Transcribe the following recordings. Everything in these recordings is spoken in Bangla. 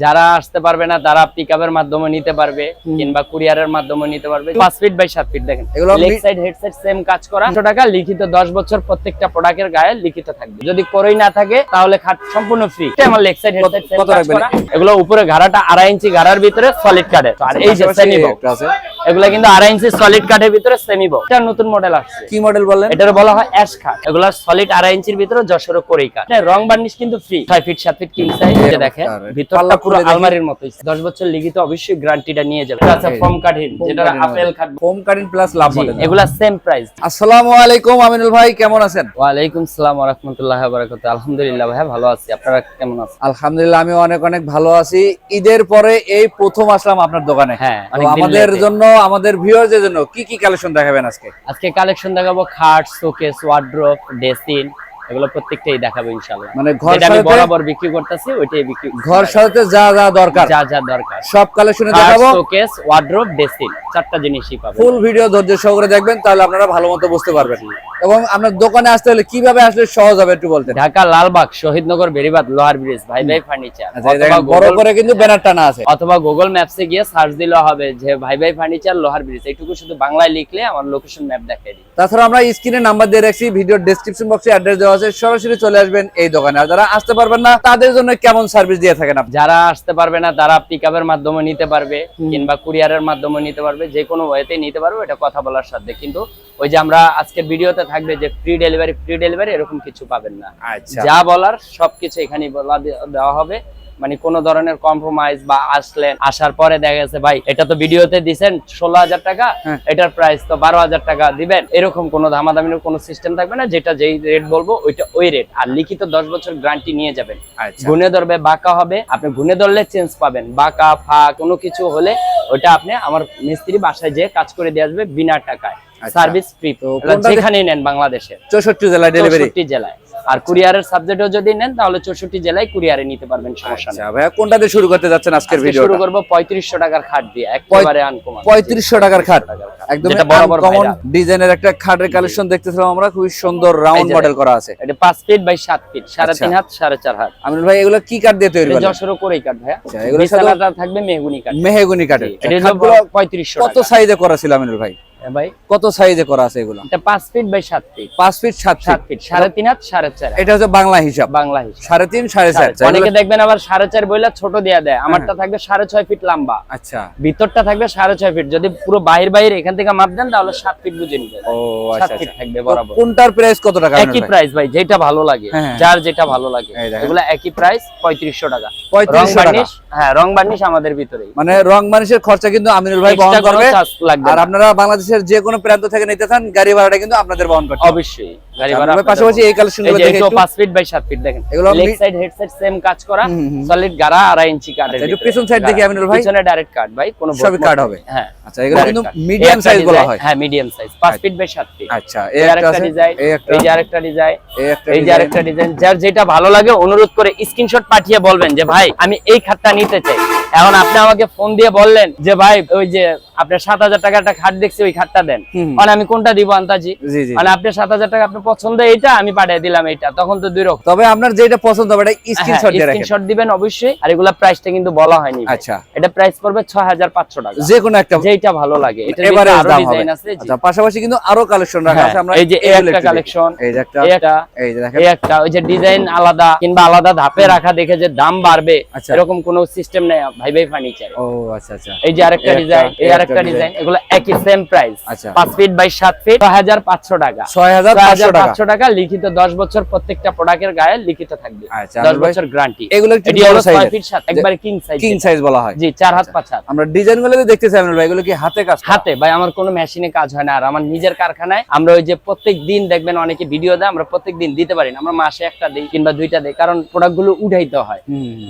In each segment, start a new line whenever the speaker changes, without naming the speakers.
যারা আসতে পারবে না তারা পিকআপের মাধ্যমে নিতে পারবে কিংবা কুরিয়ারের মাধ্যমে নিতে পারবে। পাঁচ ফিট বাই সাত ফিট দেখেন।
এগুলো
leg side head side same কাজ করা। 100 টাকা লিখিত 10 বছর প্রত্যেকটা প্রোডাক্টের গায়ে লিখিত থাকবে। যদি করেই না থাকে তাহলে খাট সম্পূর্ণ ফ্রি আমার leg side head side same কাজ? করা। এগুলো উপরে ঘাড়াটা আড়াই ইঞ্চি ঘাড়ার ভিতরে সলিড কাঠের আর এই যে সেমি
আছে।
এগুলো কিন্তু আড়াই ইঞ্চি সলিড কাঠের ভিতরে সেমি বক্স এটা নতুন মডেল আসছে।
কি মডেল বললেন?
এটার বলা হয় অ্যাশ খাট এগুলা সলিড আড়াই ইঞ্চির ভিতরে যশোর করেই কাঠ রং বার্নিশ কিন্তু ফ্রি ছয় ফিট সাত ফিট কিং সাইজ দেখেন। ভিতরটা পুরো আলমারির মতো দশ বছর লিখিত অবশ্যই গ্যারান্টিটা নিয়ে যাবে। আচ্ছা। ফোম কাঠিন যেটা আপেল
প্লাস লাভ মডেল
এগুলা সেম প্রাইস
আসসালামু আলাইকুম আমিনুল ভাই কেমন আছেন?
ওয়ালাইকুম সালাম ওয়া রাহমাতুল্লাহি ওয়া বারাকাতুহু। আলহামদুলিল্লাহ ভাই ভালো আছি। আপনারা কেমন আছেন?
আলহামদুলিল্লাহ আমি অনেক অনেক ভালো আছি। ঈদের পরে এই প্রথম আসলাম আপনার দোকানে।
হ্যাঁ
আমাদের জন্য আমাদের ভিউয়ারদের জন্য কি কি কালেকশন দেখাবেন আজকে?
আজকে কালেকশন দেখাবো খাট শোকেস ওয়ার্ড্রপ ড্রেসিং এগুলো প্রত্যেকটাই দেখাবো ইনশাআল্লাহ।
মানে ঘর
আমি বরাবর বিক্রি করতেছি ওইটাই বিক্রি
ঘর সাজাতে যা যা দরকার।
যা যা দরকার।
সব কালেকশনে দেখাবো।
শোকেস ওয়ার্ড্রপ ড্রেসিং চারটা জিনিসই পাবেন।
ফুল ভিডিও ধৈর্য সহকারে দেখবেন তাহলে আপনারা ভালো মতো বুঝতে পারবেন। এবং আপনার দোকানে আসতে হলে কীভাবে আসলে সহজ হবে একটু বলতেন।
ঢাকা লালবাগ শহীদনগর বেরিবাদ লোহার ব্রিজ ভাই ভাই ফার্নিচার।
আচ্ছা, দেখেন বড় করে কিন্তু ব্যানার টানা আছে।
অথবা গুগল ম্যাপসে গিয়ে সার্চ দিলে হবে যে ভাই ভাই ফার্নিচার লোহার ব্রিজ এইটুকু শুধু বাংলায় লিখলে আমার লোকেশন ম্যাপ দেখাই দিই
তাছাড়া আমরা স্ক্রিনে নাম্বার দিয়ে রাখছি ভিডিওর ডেসক্রিপশন বক্সে অ্যাড্রেস দেওয়া আছে সরাসরি চলে আসবেন এই দোকানে। আর যারা আসতে পারবেন না তাদের জন্য কেমন সার্ভিস দিয়ে থাকেন আপনি?
যারা আসতে পারবে না তারা পিক আপের মাধ্যমে নিতে পারবে কিংবা কুরিয়ারের মাধ্যমে নিতে পারবে যে কোনো ওয়েতে নিতে পারবে এটা কথা বলার সাথে কিন্তু ওই যে আমরা আজকের ভিডিওতে থাকবে যে ফ্রি ডেলিভারি ফ্রি ডেলিভারি এরকম কিছু পাবেন না।
আচ্ছা।
যা বলার সবকিছু এখানে বলা দেওয়া হবে। মানে কোনো ধরনের কম্প্রোমাইজ বা আসলেন আসার পরে দেখা গেছে ভাই এটা তো ভিডিওতে দিছেন ষোলো হাজার টাকা
হ্যাঁ।
এটার প্রাইস তো বারো হাজার টাকা দিবেন। এরকম কোনো দামাদামির কোনো সিস্টেম থাকবে না যেটা যেই রেট বলব ওইটা ওই রেট আর লিখিত দশ বছর গ্যারান্টি নিয়ে যাবেন।
আচ্ছা।
গুনে ধরবে বাঁকা হবে। আপনি গুনে ধরলে চেঞ্জ পাবেন। বাঁকা ফা কোনো কিছু হলে ওইটা আপনি আমার মিস্ত্রি বাসায় যেয়ে কাজ করে দিয়ে আসবে বিনা টাকায়।
আচ্ছা।
সার্ভিস ফ্রি
কোনটা দে-
যেখানেই নেন বাংলাদেশে
চৌষট্টি জেলায় ডেলিভারি
জেলায়। আর কুরিয়ারের সাবজেক্টও যদি নেন তাহলে চৌষট্টি জেলায় কুরিয়ারে নিতে পারবেন সমস্যা নেই।
আচ্ছা ভাইয়া কোনটা দিয়ে শুরু করতে যাচ্ছেন আজকের ভিডিও
শুরু করব পঁয়ত্রিশশো টাকার খাট দিয়ে একেবারে আনকমন
পঁয়ত্রিশশো টাকার খাট। একদম
যেটা বরাবর
কমন ডিজাইনের একটা খাটের কালেকশন দেখতেছিলাম আমরা সুন্দর রাউন্ড মডেল করা আছে।
এটা ফিট বাই ফিট সাড়ে
আচ্ছা।
তিন হাত সাড়ে চার হাত।
আমিনুল ভাই এগুলো কি দিয়ে তৈরি
করেই কাঠ ভাইয়া।
আচ্ছা,
থাকবে মেহগুনি কাঠ
মেহেগুনি
এটা
কত সাইজে করা ছিল আমিনুল ভাই?
ভাই
কত সাইজে করা আছে এগুলো?
এটা পাঁচ ফিট বাই সাত ফিট
পাঁচ ফিট সাত
সাত
ফিট
ফিট সাড়ে তিন হাত সাড়ে চার হাত।
এটা হচ্ছে বাংলা হিসাব।
বাংলা হিসাব।
সাড়ে তিন সাড়ে চার।
সাড়ে- অনেকে দেখবেন আবার সাড়ে চার বইলা ছোট দেয়া দেয়।
হ্যাঁ।
আমারটা থাকবে সাড়ে ছয় ফিট লম্বা।
আচ্ছা।
ভিতরটা থাকবে সাড়ে ছয় ফিট যদি পুরো বাহির বাহির এখান থেকে মাপ দেন তাহলে সাত ফিট বুঝে নিবেন
ও
সাত ফিট থাকবে বরাবর।
কোনটার প্রাইস কত টাকা
একই প্রাইস ভাই? যেটা ভালো লাগে।
হ্যাঁ।
যার যেটা ভালো লাগে। এগুলো একই প্রাইস পঁয়ত্রিশশো টাকা। রং
3500 টাকা।
হ্যাঁ রং বার্নিশ আমাদের ভিতরেই।
মানে রং মানুষের খরচা কিন্তু আমিনুল ভাই বহন
Extra
করবে আর
না।
আপনারা বাংলাদেশের যে কোনো প্রান্ত থেকে নিতে চান গাড়ি ভাড়াটা কিন্তু আপনাদের বহন করতে
অবশ্যই। গাড়ি
আচ্ছা,
ভাড়া
পাশাপাশি এই কালেকশনগুলো
এই যে
দেখে একটু
পাঁচ ফিট বাই সাত ফিট দেখেন।
এগুলো
leg side head side same কাজ করা
হুম, হুম, হুম।
সলিড গাড়া আড়াই ইঞ্চি কাঠের
আচ্ছা, একটু
ভিতরে।
পেছন দেখি আমিনুল ভাই।
পিছনে ডাইরেক্ট কাট ভাই কোনো
সবই কাট হবে।
হ্যাঁ
আচ্ছা এগুলো কিন্তু মিডিয়াম সাইজ বলা হয়।
হ্যাঁ মিডিয়াম সাইজ পাঁচ ফিট বাই সাত ফিট
আচ্ছা এই
এই
একটা
ডিজাইন
এই
যে আরেকটা ডিজাইন
এই
যে আরেকটা ডিজাইন যার যেটা ভালো লাগে অনুরোধ করে স্ক্রিনশট পাঠিয়ে বলবেন যে ভাই আমি এই খাটটা নিতে চাই। এখন আপনি আমাকে ফোন দিয়ে বললেন যে ভাই ওই যে আপনার সাত হাজার টাকা একটা খাট দেখছি ওই খাটটা দেন। মানে আমি কোনটা দিব আন্তাজি? মানে আপনি সাত হাজার টাকা আপনার পছন্দ এটা আমি পাঠিয়ে দিলাম এটা তখন তো দুই রকম
তবে আপনার যেটা পছন্দ হবে এটা হ্যাঁ, স্ক্রিনশট দিয়ে রাখেন।
স্ক্রিনশট দিবেন অবশ্যই আর এগুলা প্রাইসটা কিন্তু বলা হয়নি।
আচ্ছা।
এটা প্রাইস পড়বে 6500 টাকা।
যে কোনো একটা
যেটা ভালো লাগে এটা
এবারে দাম হবে। আচ্ছা পাশাপাশি কিন্তু আরও কালেকশন রাখা
হ্যাঁ,
আছে আমরা
এই যে এই একটা কালেকশন
এই যে একটা
এই
যে দেখেন।
এই একটা ওই যে ডিজাইন আলাদা কিংবা আলাদা ধাপে রাখা দেখে যে দাম বাড়বে
আচ্ছা।
এরকম কোন সিস্টেম নাই ভাই ভাই ফার্নিচার
ও আচ্ছা আচ্ছা।
এই যে আরেকটা ডিজাইন
এই
আরেকটা ডিজাইন এগুলো একই সেম প্রাইস
আচ্ছা।
5 ফিট বাই 7 ফিট 6500 টাকা। 6500
টাকা।
পাঁচশো টাকা লিখিত দশ বছর প্রত্যেকটা প্রোডাক্টের গায়ে লিখিত থাকবে।
আচ্ছা,
দশ
আমির ভাই,
বছর গ্যারান্টি
এগুলো একটু বড়
একবারে কিং সাইজ
কিং সাইজ বলা হয়।
জি চার হাত পাঁচ হাত।
আমরা ডিজাইনগুলো দেখতে চাই এগুলো কি হাতে কাজ
হাতে ভাই আমার কোনো মেশিনে কাজ হয় না। আর আমার নিজের কারখানায় আমরা ওই যে প্রত্যেক দিন দেখবেন অনেকে ভিডিও দেয় আমরা প্রত্যেক দিন দিতে পারি না। আমরা মাসে একটা দিই কিংবা দুইটা দিই কারণ প্রোডাক্টগুলো উঠাইতে হয়।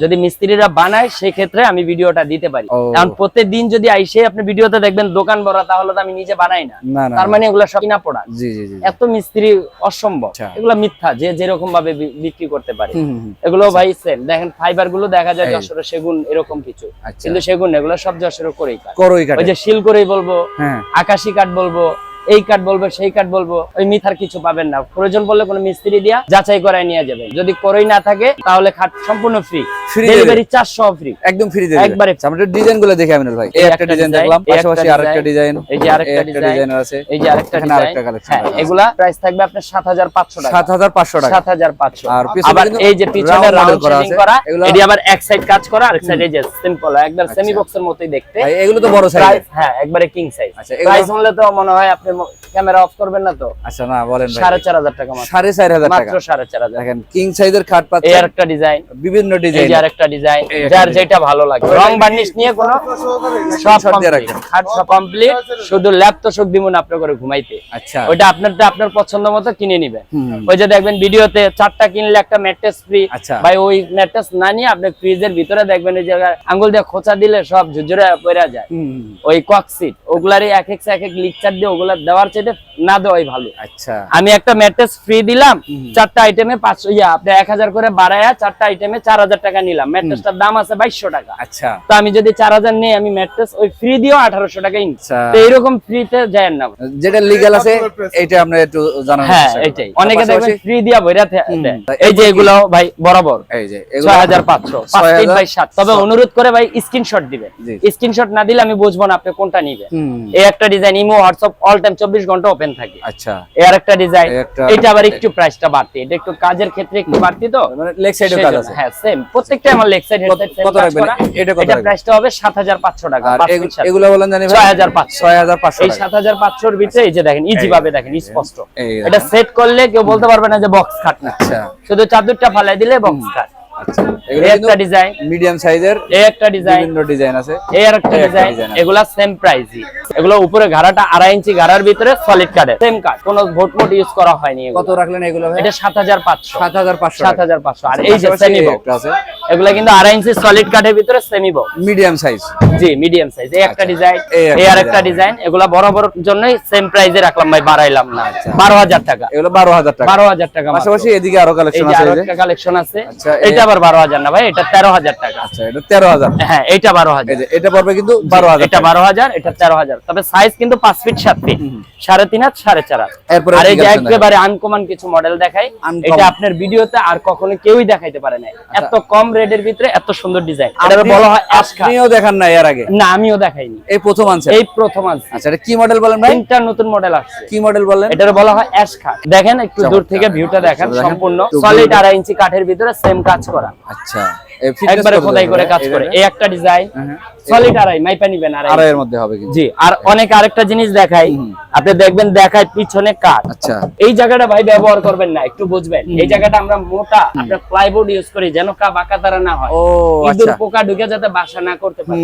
যদি মিস্ত্রিরা বানায় সেই ক্ষেত্রে আমি ভিডিওটা দিতে পারি। কারণ প্রত্যেক দিন যদি আইসে আপনি ভিডিওতে দেখবেন দোকান ভরা তাহলে তো আমি নিজে বানাই না। তার মানে এগুলো সব কিনা
জি।
এত মিস্ত্রি অসম্ভব।
আচ্ছা।
এগুলো মিথ্যা যে যেরকম ভাবে বিক্রি করতে পারে। এগুলো ভাই সেম দেখেন ফাইবারগুলো দেখা যায় যশোর সেগুন এরকম কিছু।
আচ্ছা।
কিন্তু সেগুন এগুলো সব যশোর করেই
করই
ওই যে শিল করেই বলব
হ্যাঁ।
আকাশি কাঠ বলব এই কাঠ বলব সেই কাঠ বলব ওই মিথার কিছু পাবেন না। প্রয়োজন পড়লে কোনো মিস্ত্রি দিয়া যাচাই করায় নিয়ে যাবেন যদি করেই না থাকে তাহলে খাট সম্পূর্ণ ফ্রি ডেলিভারি চার্জ সহ ফ্রি
একদম ফ্রি
একবারে
আমরা ডিজাইনগুলো দেখে আমিনুল ভাই। এই একটা ডিজাইন দেখলাম। পাশাপাশি আরেকটা ডিজাইন
এই যে আরেকটা
ডিজাইনার আছে।
এই যে আরেকটা
এখানে আরেকটা কালেকশন
হ্যাঁ এগুলা প্রাইস থাকবে আপনার সাত হাজার পাঁচশো টাকা।
সাত হাজার পাঁচশো টাকা।
সাত হাজার পাঁচশো।
আর পিছনে
আবার এই যে পিছনে রাউন্ড
করা আছে।
এটি আবার এক সাইড কাজ করা আরেক সাইড এই যে সিম্পল একবার। সেমি বক্সের মতোই দেখতে।
ভাই, এগুলো তো বড় সাইজ
হ্যাঁ একবারে কিং সাইজ
আচ্ছা,
প্রাইস হলে তো মনে হয় আপনি ক্যামেরা অফ করবেন না তো?
আচ্ছা না বলেন
সাড়ে চার হাজার টাকা
সাড়ে চার হাজার
মাত্র সাড়ে চার হাজার।
দেখেন কিং সাইজের খাট পাচ্ছেন।
আরেকটা ডিজাইন
বিভিন্ন ডিজাইন
যে আরেকটা ডিজাইন যার যেটা ভালো লাগে। রং বার্নিশ নিয়ে কোনো সব। খাট সব কমপ্লিট শুধু ল্যাপ তো দিমুন আপনার করে ঘুমাইতে।
আচ্ছা।
ওইটা আপনারটা আপনার পছন্দ মতো কিনে নিবেন ওই যে দেখবেন ভিডিওতে চারটা কিনলে একটা ম্যাট্রেস ফ্রি
আচ্ছা।
ভাই ওই ম্যাট্রেস না নিয়ে আপনি ফ্রিজের ভিতরে দেখবেন ওই জায়গায় আঙ্গুল দিয়ে খোঁচা দিলে সব ঝুরঝুরে পড়ে যায়। ওই ককসিট ওগুলারই এক এক এক এক লিকচার দিয়ে ওগুলা দেওয়ার চাইতে না দেওয়াই ভালো।
আচ্ছা।
আমি একটা ম্যাট্রেস ফ্রি দিলাম চারটা আইটেমে পাঁচশো ইয়া আপনি এক হাজার করে বাড়ায়া চারটা আইটেমে চার হাজার টাকা নিলাম। ম্যাট্রেসটার দাম আছে বাইশশো টাকা।
আচ্ছা।
তো আমি যদি চার হাজার নিই আমি ম্যাট্রেস ওই ফ্রি দিয়েও আঠারোশো টাকা ইন
আচ্ছা।
তো এইরকম ফ্রিতে যায় না।
যেটা লিগ্যাল আছে এটা আমরা একটু জানার
হ্যাঁ এটাই অনেকে দেখবেন ফ্রি দিয়া বইরা এই যে
এগুলো
ভাই বরাবর।
এই যে এগুলো
ছয় হাজার পাঁচশো পাঁচ বাই সাত। তবে অনুরোধ করে ভাই স্ক্রিনশট দিবে
জি।
স্ক্রিনশট না দিলে আমি বুঝব না আপনি কোনটা নিবেন। এই একটা design Imo WhatsApp all time চব্বিশ ঘণ্টা ওপেন থাকে।
আচ্ছা।
এই আর একটা ডিজাইন এটা আবার একটু প্রাইসটা বাড়তি। এটা একটু কাজের ক্ষেত্রে একটু বাড়তি তো?
মানে লেগ সাইডে কাজ আছে।
হ্যাঁ সেম প্রত্যেকটা আমার লেগ সাইড
কত- রাখবেন? এটা কত
এটা প্রাইসটা হবে 7500 টাকা।
এগুলো বলেন জানি ভাই।
6500
6500
এই 7500 এর ভিতরে এই যে দেখেন ইজি ভাবে দেখেন স্পষ্ট। এটা সেট করলে কেউ বলতে পারবে না যে বক্স খাট না।
আচ্ছা।
শুধু চাদরটা ফালাই দিলে বক্স খাট এই একটা ডিজাইন
মিডিয়াম সাইজের
এই একটা ডিজাইন
বিভিন্ন ডিজাইন আছে।
এই ডিজাইন এগুলা সেম প্রাইসই এগুলো উপরে ঘাড়াটা আড়াই ইঞ্চি ঘাড়ার ভিতরে সলিড কাঠের সেম কাঠ কোনো ভোট মোট ইউজ করা হয়নি
কত রাখলেন এগুলো
এটা সাত হাজার পাঁচশো।
7500
সাত হাজার পাঁচশো। আর এই যে সেমি বক্স
আছে।
এগুলা কিন্তু আড়াই ইঞ্চি সলিড কাঠের ভিতরে সেমি বক্স
মিডিয়াম সাইজ
জি মিডিয়াম সাইজ এই একটা
আচ্ছা,
ডিজাইন
এই
আর একটা ডিজাইন এগুলা জন্যই সেম প্রাইসে রাখলাম ভাই বাড়াইলাম না। বারো হাজার টাকা।
এগুলো 12000 টাকা।
বারো হাজার টাকা
পাশাপাশি এদিকে
আরও
কালেকশন আছে এই যে।
একটা কালেকশন আছে।
আচ্ছা,
এটা আবার বারো হাজার না ভাই এটা তেরো হাজার টাকা।
আচ্ছা এটা 13000
হ্যাঁ এটা বারো হাজার।
এই যে এটা পড়বে কিন্তু 12000
এটা বারো হাজার এটা তেরো হাজার। তবে সাইজ কিন্তু পাঁচ ফিট সাত ফিট সাড়ে তিন হাত সাড়ে চার হাত। আর এই যে একেবারে আনকমন কিছু মডেল দেখাই এটা আপনার ভিডিওতে আর কখনো কেউই দেখাইতে পারে না এত কম রেটের ভিতরে এত সুন্দর ডিজাইন এটা বলা হয়
আপনিও দেখান না এর আগে?
না আমিও দেখাইনি।
এই প্রথম আনছে
এই প্রথম আনছে
আচ্ছা এটা কি মডেল বলেন ভাই?
তিনটা নতুন মডেল আসছে।
কি মডেল বলেন?
এটা বলা হয় অ্যাশ খাট দেখেন একটু দূর থেকে ভিউটা দেখেন
দেখেন,
সম্পূর্ণ। সলিড আড়াই ইঞ্চি কাঠের ভিতরে সেম কাজ করা।
আচ্ছা
একবারে খোদাই করে কাজ করে। এই একটা ডিজাইন। সলিড আড়াই মাইপা নিবেন আড়াই।
আড়াইয়ের মধ্যে হবে
জি আর অনেক আরেকটা জিনিস দেখাই। আপনি দেখবেন দেখায় পিছনে কাঠ।
আচ্ছা।
এই জায়গাটা ভাই ব্যবহার করবেন না একটু বুঝবেন। এই জায়গাটা আমরা মোটা আমরা প্লাইবোর্ড ইউজ করি যেন কা বাঁকা তারা না হয়। ইঁদুর
আচ্ছা।
পোকা ঢুকে যাতে বাসা না করতে পারে।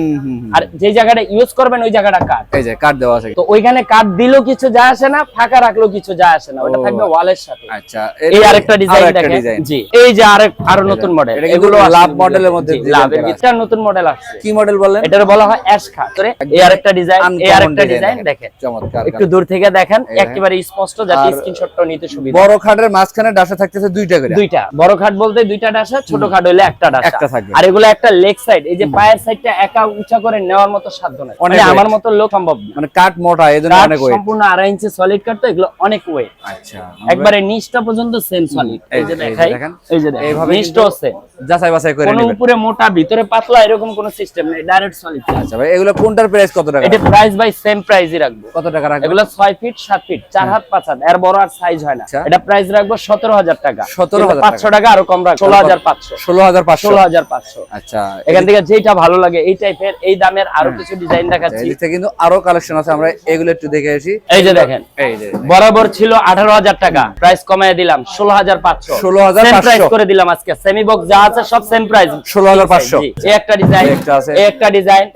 আর যে জায়গাটা ইউজ করবেন ওই জায়গাটা কাঠ।
এই যে কার্ড দেওয়া আছে।
তো ওইখানে কাঠ দিলেও কিছু যায় আসে না ফাঁকা রাখলেও কিছু যায় আসে না। ওটা থাকবে ওয়ালের সাথে।
আচ্ছা।
এই আরেকটা ডিজাইন দেখেন। জি এই যে আরেক আরও নতুন মডেল এগুলো
লাভ। মডেলের মধ্যে আছে।
ভিতরে নতুন মডেল আসছে।
কি মডেল বললেন
এটার বলা হয় অ্যাশ খাট। এই আরেকটা ডিজাইন এই আরেকটা ডিজাইন
দেখেন। চমৎকার
একটু দূর থেকে দেখেন একেবারে স্পষ্ট যাতে স্ক্রিনশটটা নিতে সুবিধা।
বড় খাটের মাঝখানে ডাসা থাকতেছে দুইটা করে।
দুইটা। বড় খাট বলতে দুইটা ডাসা ছোট খাট হইলে একটা ডাসা
একটা থাকবে।
আর এগুলো একটা লেগ সাইড এই যে পায়ের সাইডটা একা উঁচা করে নেওয়ার মতো সাধ্য নাই। মানে আমার মতো লোক সম্ভব
মানে কাঠ মোটা এই জন্য অনেক ওয়েট
সম্পূর্ণ আড়াই ইঞ্চি সলিড কাঠ তো এগুলো অনেক ওয়েট
আচ্ছা
একবারে নিচটা পর্যন্ত সেম সলিড
এই
যে দেখাই এই যে দেখেন।
এইভাবে
নিচটাও সেম
যাচাই বাছাই করে
কোনো উপরে মোটা ভিতরে পাতলা এরকম কোনো সিস্টেম নেই। ডাইরেক্ট
আচ্ছা ভাই এগুলো কোনটার প্রাইস কত টাকা?
এটা প্রাইস বাই সেম প্রাইসই রাখব।
কত টাকা রাখবেন
এগুলো ছয় ফিট সাত ফিট চার হাত পাঁচ হাত। এর বড় আর সাইজ হয় না।
আচ্ছা।
এটা প্রাইস রাখব সতেরো হাজার টাকা।
17,000
টাকা। আরও কম রাখব। ষোলো হাজার পাঁচশো।
ষোলো হাজার পাঁচশো।
ষোলো হাজার পাঁচশো।
আচ্ছা
এখান থেকে যেটা ভালো লাগে এই টাইপের এই দামের আরও কিছু ডিজাইন দেখাচ্ছি।
এদিক কিন্তু আরও কালেকশন আছে। আমরা এগুলো একটু দেখে আসি।
এই যে দেখেন
এই যে
বরাবর ছিল আঠারো হাজার টাকা। প্রাইস কমায় দিলাম ষোলো হাজার পাঁচশো।
16,500
প্রাইস করে দিলাম আজকে। সেমি বক্স যা আছে সব সেম প্রাইস
16,500
এই একটা ডিজাইন
এই একটা আছে।
ডিজাইন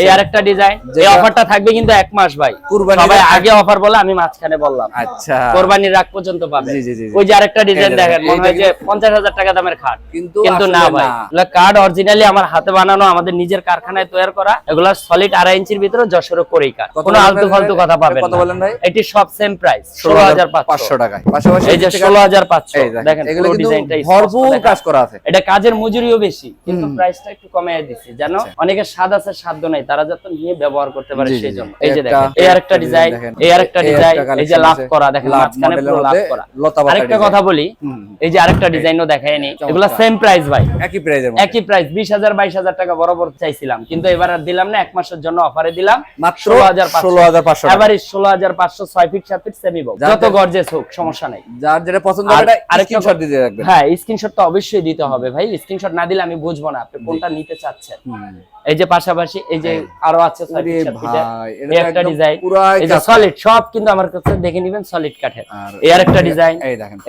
এই
আরেকটা ডিজাইন এই অফারটা থাকবে কিন্তু এক মাস ভাই। সবাই
আগে-
অফার বলে আমি মাঝখানে বললাম।
আচ্ছা।
কোরবানির রাগ পর্যন্ত পাবে। ওই যে আরেকটা ডিজাইন দেখেন মনে হয় যে পঞ্চাশ হাজার টাকা দামের খাট।
কিন্তু
কিন্তু না ভাই। কার্ড অরিজিনালি আমার হাতে বানানো আমাদের নিজের কারখানায় তৈরি করা এগুলা সলিড আড়াই ইঞ্চির ভিতরে যশোর করেই
কত
কোনো আলতু ফালতু কথা পাবেন
কত বলেন ভাই?
এটি সব সেম প্রাইস ষোলো
ষোলো
হাজার
হাজার
পাঁচশো।
পাঁচশো টাকায়। পাশাপাশি
এই যে
এদিক থেকে-
ষোলো হাজার পাঁচশো।
এই দেখেন,
দেখেন
এগুলো
ডিজাইনটা
ভরপুর কাজ করা আছে।
এটা কাজের মজুরিও বেশি কিন্তু প্রাইসটা একটু কমিয়ে দিচ্ছি। জানো অনেকে সাদা আছে সাধ্য নাই তারা যাতে নিয়ে ব্যবহার করতে পারে সেই জন্য এই যে দেখেন এই আরেকটা ডিজাইন এই আরেকটা ডিজাইন এই যে লাভ করা দেখেন মাঝখানে পুরো লাভ করা। আরেকটা কথা বলি এই যে আরেকটা ডিজাইনও দেখায় নি এগুলা সেম প্রাইস ভাই।
একই প্রাইজের মধ্যে।
একই প্রাইস বিশ হাজার বাইশ হাজার টাকা বরাবর চাইছিলাম কিন্তু এবার আর দিলাম না এক মাসের জন্য অফারে দিলাম।
মাত্র
ষোলো হাজার
ষোলো হাজার পাঁচশো টাকা।
এবারে ষোলো হাজার পাঁচশো ছয় ফিট সাত ফিট সেমি বক্স যত গর্জেস হোক সমস্যা নাই।
যার যেটা পছন্দ হবে
আরেকটা
স্ক্রিনশট দিতে রাখবেন।
হ্যাঁ স্ক্রিনশট তো অবশ্যই দিতে হবে ভাই। স্ক্রিনশট না দিলে আমি বুঝব না আপনি কোনটা নিতে চাচ্ছেন। এই যে পাশাপাশি এই যে আরও আছে ছয়
আরে
এই
তো
একটা ডিজাইন এই যে সলিড সব কিন্তু আমার কাছে দেখে নিবেন সলিড কাঠের।
আর
এই আরেকটা ডিজাইন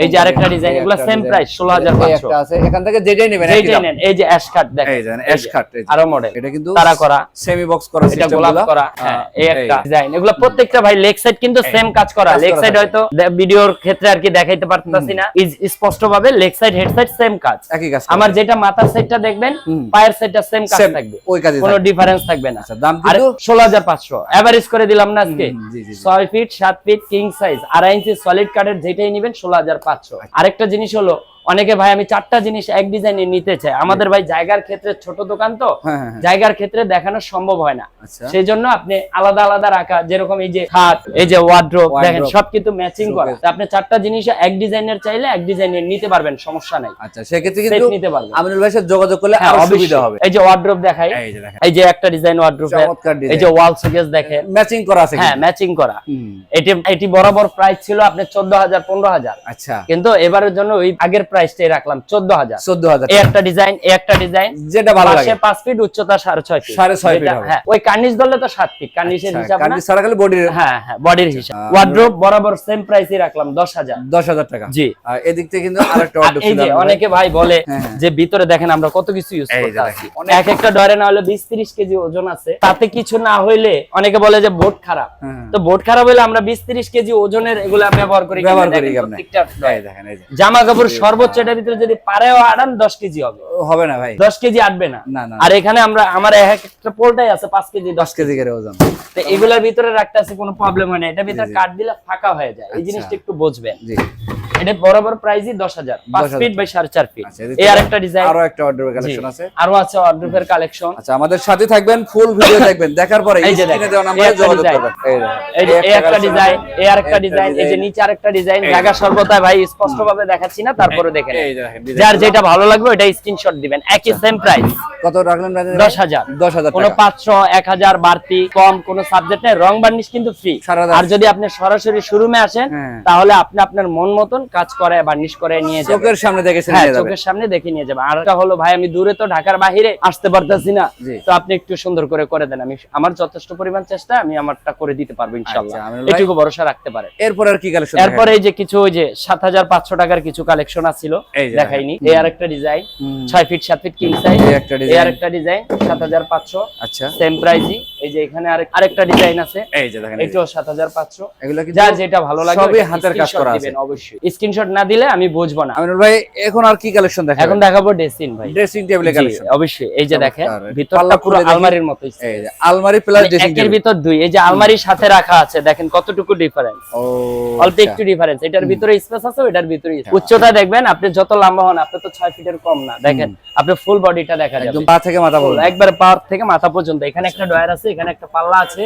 এই
যে আরেকটা ডিজাইন এগুলো সেম প্রাইস ষোলো হাজার
এই
পাঁচশো।
একটা আছে এখান থেকে যেটাই নেবেন
এইটাই নেন এই যে অ্যাশ কাট দেখেন।
এই অ্যাশ কাট
আরও মডেল
এটা কিন্তু
তারা করা।
সেমি বক্স করা
এটা গোলাপ করা হ্যাঁ এই একটা ডিজাইন এগুলো প্রত্যেকটা ভাই লেগ সাইড কিন্তু সেম কাজ করা। লেগ সাইড হয়তো ভিডিওর ক্ষেত্রে আর কি দেখাইতে পারতেছি না। স্পষ্ট ভাবে leg side head side same কাজ।
একই কাজ
আমার যেটা মাথার সাইডটা দেখবেন। পায়ের সাইডটা সেম কাজ থাকবে।
ওই কাজে।
ডিফারেন্স থাকবে না।
আচ্ছা, দাম
ষোলো হাজার পাঁচশো। এভারেজ করে দিলাম না আজকে। ছয় ফিট সাত ফিট কিং সাইজ আড়াই ইঞ্চি সলিড কার্ডের যেটাই নেবেন ষোলো হাজার পাঁচশো।
আচ্ছা।
আরেকটা জিনিস হলো অনেকে ভাই আমি চারটা জিনিস এক ডিজাইনে নিতে চাই। আমাদের ভাই জায়গার ক্ষেত্রে ছোট দোকান তো
হ্যাঁ, হ্যাঁ, হ্যাঁ।
জায়গার ক্ষেত্রে দেখানো সম্ভব হয় না।
আচ্ছা।
সেই জন্য আপনি আলাদা আলাদা রাখা যেরকম এই যে খাট এই যে ওয়ার্ড্রোপ দেখেন সব কিন্তু ম্যাচিং করা। আপনি চারটা জিনিস এক ডিজাইনের চাইলে এক ডিজাইনের নিতে পারবেন সমস্যা নাই।
আচ্ছা সেক্ষেত্রে কিন্তু
নিতে পারবেন।
আমিনুল ভাইয়ের সাথে যোগাযোগ করলে
আরও
সুবিধা হবে।
এই যে ওয়ার্ড্রোপ দেখাই
এই যে
একটা ডিজাইন ওয়ার্ড্রোপের
চমৎকার
এই যে ওয়াল শোকেস দেখেন
ম্যাচিং করা আছে
হ্যাঁ ম্যাচিং করা। এটি এটি বরাবর প্রাইস ছিল আপনার চোদ্দ হাজার পনেরো হাজার।
আচ্ছা।
কিন্তু এবারের জন্য ওই আগের প্রাইসটাই রাখলাম চোদ্দ হাজার।
চোদ্দ হাজার
এই একটা ডিজাইন এই একটা ডিজাইন
যেটা ভালো লাগে।
পাঁচ ফিট উচ্চতা সাড়ে ছয় ফিট
সাড়ে ছয় ফিট
হ্যাঁ ওই কার্নিশ ধরলে তো সাত ফিট কার্নিশের হিসাব না?
কান্দি সারা খালি বডির
হ্যাঁ হ্যাঁ বডির হিসাব।
আচ্ছা।
ওয়ার্ড্রোপ বরাবর সেম প্রাইসই রাখলাম দশ হাজার।
দশ হাজার টাকা।
জি।
আর এদিক থেকে কিন্তু আরেকটা
এই যে অনেকে ভাই বলে
হ্যাঁ, হ্যাঁ।
যে ভিতরে দেখেন আমরা কত কিছু ইউজ করতে আছি এক একটা ডরে না হলে বিশ তিরিশ কেজি ওজন আছে। তাতে কিছু না হইলে অনেকে বলে যে বোর্ড খারাপ।
হ্যাঁ।
তো বোর্ড খারাপ হলে আমরা বিশ তিরিশ কেজি ওজনের এগুলা ব্যবহার করি
ব্যবহার করি
জামা কাপড় সর্বোচ্চ এটার ভিতরে যদি পারেও আড়ান দশ কেজি হবে।
হবে না ভাই।
দশ কেজি আটবে না। আর এখানে আমরা আমার এক একটা পোলটাই আছে পাঁচ কেজি দশ
কেজি করে ওজন।
তো এগুলোর ভিতরে রাখতে আছে কোনো প্রবলেম হয় না। এটার ভিতরে
কাঠ
কাট দিলে ফাঁকা হয়ে যায়। এই
আচ্ছা।
জিনিসটা একটু বুঝবেন।
জি।
এটা বরাবর প্রাইসই দশ হাজার পাঁচ
10,000
ফিট বাই ফিট
আচ্ছা,
এই আরেকটা ডিজাইন
আরও একটা অর্ডার কালেকশন আছে।
আরও আছে অর্ডারের কালেকশন
আচ্ছা আমাদের সাথে থাকবেন ফুল ভিডিও দেখবেন দেখার পরে
এই যে
দেওয়া যোগাযোগ। করবেন। এই
এই একটা ডিজাইন এই আরেকটা ডিজাইন এই যে নিচে আরেকটা ডিজাইন জায়গা
যে।
সর্বদাই ভাই স্পষ্ট ভাবে দেখাচ্ছি না তারপরে দেখেন যার যেটা ভালো লাগবে ওটা স্ক্রিনশট দিবেন। একই সেম প্রাইস
কত রাখলেন রাজা
দশ হাজার।
দশ হাজার
কোনো
টাকা।
পাঁচশো এক হাজার বাড়তি কম কোনো সাবজেক্ট নেই। রং বার্নিশ কিন্তু ফ্রি আর যদি আপনি সরাসরি শোরুমে আসেন
হ্যাঁ।
তাহলে আপনি আপনার মন মতন কাজ করে বার্নিশ করে নিয়ে যাবেন
চোখের সামনে দেখে
হ্যাঁ চোখের সামনে দেখে নিয়ে যাবেন আর একটা হলো ভাই আমি দূরে তো ঢাকার বাহিরে আসতে পারতেছি না। তো আপনি একটু সুন্দর করে করে দেন। আমি আমার যথেষ্ট পরিমাণ চেষ্টা আমি আমারটা করে দিতে পারব ইনশাল্লাহ
আচ্ছা,
এটুকু ভরসা রাখতে পারে
এরপর আর কি কালেকশন
এরপর এই যে কিছু ওই যে সাত হাজার পাঁচশো টাকার কিছু কালেকশন আছিল
যে
দেখাইনি। এই আরেকটা ডিজাইন। ছয় ফিট সাত ফিট কিং সাইজ
এই একটা
এই
ডিজাইন
আরেকটা ডিজাইন সাত হাজার পাঁচশো।
আচ্ছা।
সেম প্রাইসই এই যে এখানে আরেক আরেকটা ডিজাইন আছে।
এই যে দেখেন
এটাও সাত হাজার পাঁচশো।
এগুলো কিন্তু
যার যেটা ভালো লাগে
সবই হাতের কাজ করা আছে।
অবশ্যই। স্ক্রিনশট না দিলে আমি বুঝব না।
আমিনুল ভাই এখন আর কি কালেকশন দেখাবেন?
এখন দেখাবো ডেসিন ভাই।
ড্রেসিং টেবিলের কালেকশন
অবশ্যই। এই যে দেখেন। ভিতরটা পুরো আলমারির মতোই।
এই যে আলমারি প্লাস ড্রেসিং টেবিল
ভিতর দুই। এই যে আলমারির সাথে রাখা আছে দেখেন কতটুকু ডিফারেন্স
ও
অল্প
আচ্ছা।
একটু ডিফারেন্স এটার ভিতরে স্পেস আছে ওটার ভিতরে উচ্চতা দেখবেন আপনি যত লম্বা হন আপনি তো ছয় ফিটের কম না। দেখেন আপনি ফুল বডিটা দেখা যাবে।
একদম পা থেকে মাথা পর্যন্ত।
একবার পাওয়ার থেকে মাথা পর্যন্ত। এখানে একটা ডয়ার আছে এখানে একটা পাল্লা আছে।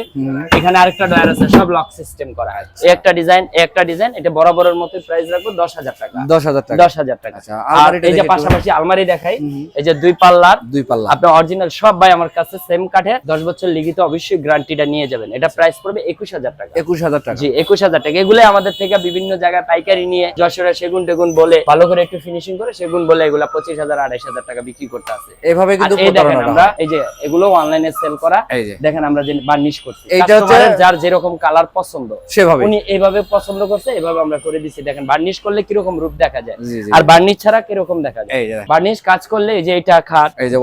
এখানে আরেকটা ডয়ার আছে সব লক সিস্টেম করা। এই একটা ডিজাইন একটা ডিজাইন এটা বরাবরের মতো প্রাইস রাখব দশ হাজার টাকা।
দশ হাজার টাকা।
দশ হাজার টাকা।
আচ্ছা,
আর এই যে পাশাপাশি আলমারি দেখাই এই যে দুই পাল্লার
দুই পাল্লা।
অরিজিনাল সব ভাই আমার কাছে সেম কাঠের দশ বছর লিখিত অবশ্যই গ্যারান্টিটা নিয়ে যাবেন। এটা প্রাইস পড়বে একুশ হাজার টাকা।
একুশ হাজার টাকা।
জি একুশ হাজার টাকা। এগুলো আমাদের থেকে বিভিন্ন জায়গায় পাইকারি নিয়ে যশোরে সেগুন টেগুন বলে ভালো করে একটু ফিনিশিং করে সেগুন বলে এগুলা পঁচিশ হাজার আড়াইশ হাজার টাকা বিক্রি করতে আছে।
এভাবে কিন্তু
দেখেন আমরা এই যে এগুলো অনলাইনে সেল করা দেখেন আমরা যে বার্নিশ করছি।
এইটা হচ্ছে-
যার যেরকম কালার পছন্দ
সেভাবে।
উনি এইভাবে পছন্দ করছে এভাবে আমরা করে দিচ্ছি দেখেন বার্নিশ করলে কীরকম রূপ দেখা যায় আর বার্নিশ ছাড়া কীরকম দেখা যায়। বার্নিশ কাজ করলে এই যে এটা খাট
এই যে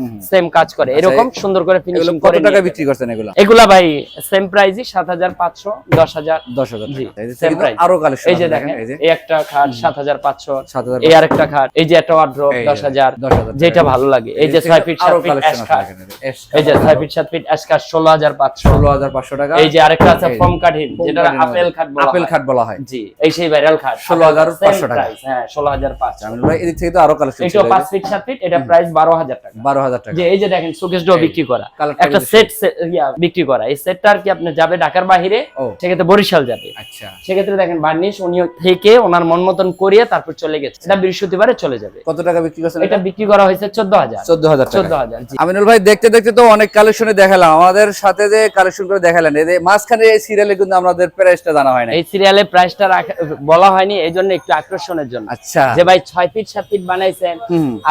হুম।
সেম কাজ করে এরকম সুন্দর করে ফিনিশিং
কত টাকা বিক্রি করছেন এগুলো
এগুলা ভাই সেম প্রাইসই সাত হাজার পাঁচশো দশ হাজার
দশ হাজার
জি,
কিন্তু
price।
আরও কালেকশন
এই যে দেখেন
এই যে
একটা খাট সাত হাজার পাঁচশো
সাত হাজার
এই আরেকটা খাট এই যে একটা হাজার
দশ হাজার টাকা।
যেটা ভালো লাগে এই যে
এর
ছয়
থেকে
ফিট
আরও
সাত ফিট
collection
অ্যাশ খাট
এই যে ash
এই যে
কালার
ছয় ফিট সাত ফিট অ্যাশ খাট ষোলো হাজার পাঁচশো
ষোলো হাজার পাঁচশো টাকা
এই যে আরেকটা আছে
যে,
কাঠিন যেটা আপেল। খাট বলা
আপেল
হয়।
খাট বলা হয়
জি এই সেই ভাইরাল রয়্যাল খাট
16,500 টাকা।
হ্যাঁ ষোলো হাজার পাঁচশো।
এদিক থেকে তো আরও কালেকশন ছিল
পাঁচ ফিট সাত ফিট এটা প্রাইস বারো হাজার টাকা।
বারো হাজার টাকা।
যে এই যে দেখেন শোকেস ডো বিক্রি করা। একটা সেট বিক্রি করা। এই সেটটা আর কি আপনি যাবে ঢাকার বাহিরে সেক্ষেত্রে বরিশাল যাবে।
আচ্ছা।
সেক্ষেত্রে দেখেন বার্নিশ উনি থেকে ওনার মন মতন করিয়ে তারপর চলে গেছে। এটা বৃহস্পতিবারে চলে যাবে।
কত টাকা বিক্রি করছেন
এটা বিক্রি করা হয়েছে চোদ্দ হাজার।
চোদ্দ হাজার
চোদ্দ হাজার।
আমিনুল ভাই দেখতে দেখতে তো অনেক কালেকশনে দেখালাম। আমাদের সাথে যে কালেকশন করে দেখালেন এই যে মাঝখানে এই সিরিয়ালে কিন্তু আমাদের প্রাইসটা জানা হয় না
এই সিরিয়ালে প্রাইসটা বলা হয়নি এই জন্য একটু আকর্ষণের জন্য।
আচ্ছা।
যে ভাই ছয় ফিট সাত ফিট বানাইছেন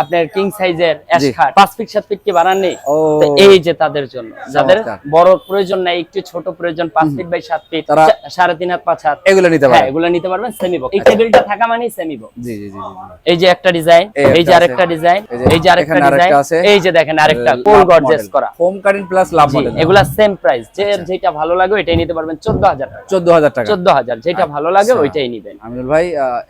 আপনার কিং সাইজের। পাঁচ ফিট সাত ফিট কি বানাননি? এই যে তাদের জন্য। যাদের বড় প্রয়োজন নাই একটু ছোট প্রয়োজন পাঁচ ফিট বাই সাত ফিট সাড়ে তিন হাত পাঁচ হাত।
এগুলো নিতে
হ্যাঁ
পারে
এগুলো নিতে পারবেন সেমি বক্স এই টেবিলটা থাকা মানে সেমি বক্স
জি জি জি।
এই যে একটা ডিজাইন
এই
যে আরেকটা ডিজাইন
এই যে
আরেকটা ডিজাইন। এই যে দেখেন আরেকটা ফুল
মডেল।
গর্জিয়াস করা।
Foam cutting plus love model
এগুলা সেম প্রাইস যে যেটা ভালো লাগে ওইটাই নিতে পারবেন চোদ্দ হাজার টাকা।
চোদ্দ হাজার টাকা।
চোদ্দ হাজার যেটা ভালো লাগে
আচ্ছা।
ওইটাই নিবেন।
আমিনুল ভাই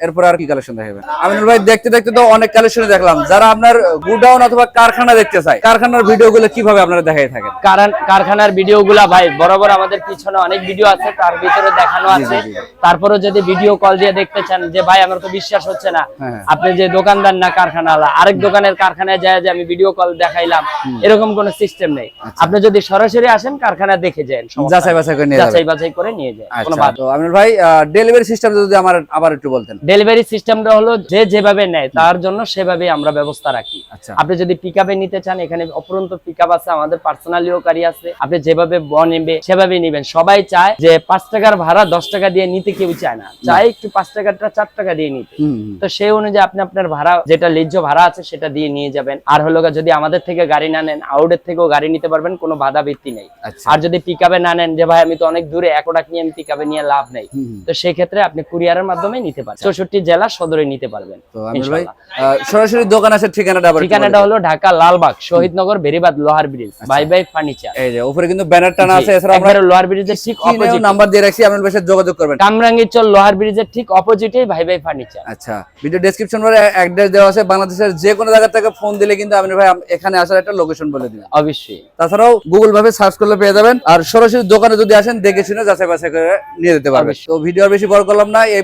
এরপর আর কি কালেকশন দেখাবেন? আমিনুল ভাই দেখতে দেখতে তো অনেক কালেকশন দেখলাম। যারা আপনার গুডাউন অথবা কারখানা দেখতে চায় কারখানার ভিডিও গুলো কীভাবে আপনারা দেখাই থাকেন?
কারণ কারখানার ভিডিও গুলা ভাই বরাবর আমাদের পিছনে অনেক ভিডিও আছে তার ভিতরে দেখানো আছে। তারপরে যদি ভিডিও কল দিয়ে দেখতে চান যে ভাই আমার তো বিশ্বাস হচ্ছে না।
হ্যাঁ।
আপনি যে দোকানদার না কারখানা আরেক দোকানের কারখানায় যায় যে আমি ভিডিও কল দেখাইলাম এরকম কোনো সিস্টেম নেই। আপনি যদি সরাসরি আসেন কারখানা দেখে যান
আচ্ছা। যাচাই বাছাই করে নিয়ে
যাচাই বাছাই করে নিয়ে যায়
আচ্ছা। আমিনুল ভাই ডেলিভারি সিস্টেম যদি আমার আবার একটু বলতেন।
ডেলিভারি সিস্টেমটা হলো যে যেভাবে নেয় তার জন্য সেভাবে আমরা ব্যবস্থা রাখি।
আচ্ছা।
আপনি যদি পিক নিতে চান এখানে অপরন্ত পিক আছে আমাদের পার্সোনালিও গাড়ি আছে। আপনি যেভাবে নেবে সেভাবে নেবেন। সবাই চায় যে পাঁচ টাকার ভাড়া দশ টাকা দিয়ে নিতে কেউ চায় না। একটু পাঁচ টাকাটা চার টাকা দিয়ে নিতে। তো সেই অনুযায়ী আপনি আপনার ভাড়া যেটা লিজ্জ ভাড়া আছে সেটা দিয়ে নিয়ে যাবেন। আর হলো যদি আমাদের থেকে গাড়ি না নেন আউটের থেকেও গাড়ি নিতে পারবেন কোনো বাধা ভিত্তি নেই।
আচ্ছা।
আর যদি পিক না নেন যে ভাই আমি তো অনেক দূরে এক টাকা নিয়ে আমি পিক নিয়ে লাভ নেই। তো সেই ক্ষেত্রে আপনি কুরিয়ারের মাধ্যমে নিতে পারেন চৌষট্টি জেলা সদরে নিতে পারবেন
সরাসরি দোকান আছে ঠিকানাটা
ঠিকানাটা হলো ঢাকা লালবাগ শহীদনগর বেরিবাদ লোহার ব্রিজ বাই বাই ফার্নিচার
এই যে উপরে কিন্তু ব্যানার টানা আছে এছাড়া আমরা
লোহার ব্রিজের ঠিক অপোজিট
নাম্বার দিয়ে রাখছি ভাইয়ের সাথে যোগাযোগ করবেন।
কামরাঙ্গীর চল লোহার ব্রিজের ঠিক অপোজিটে ভাই ভাই ফার্নিচার
আচ্ছা ভিডিও ডেসক্রিপশন বলে অ্যাড্রেস দেওয়া আছে বাংলাদেশের যে কোনো জায়গা থেকে ফোন দিলে কিন্তু আমিনুল ভাই এখানে আসার একটা লোকেশন বলে দিবেন।
অবশ্যই।
তাছাড়াও গুগল ভাবে সার্চ করলে পেয়ে যাবেন আর সরাসরি দোকানে যদি আসেন দেখে শুনে যাচাই বাছাই করে নিয়ে যেতে পারবেন। তো ভিডিও আর বেশি বড় করলাম না এই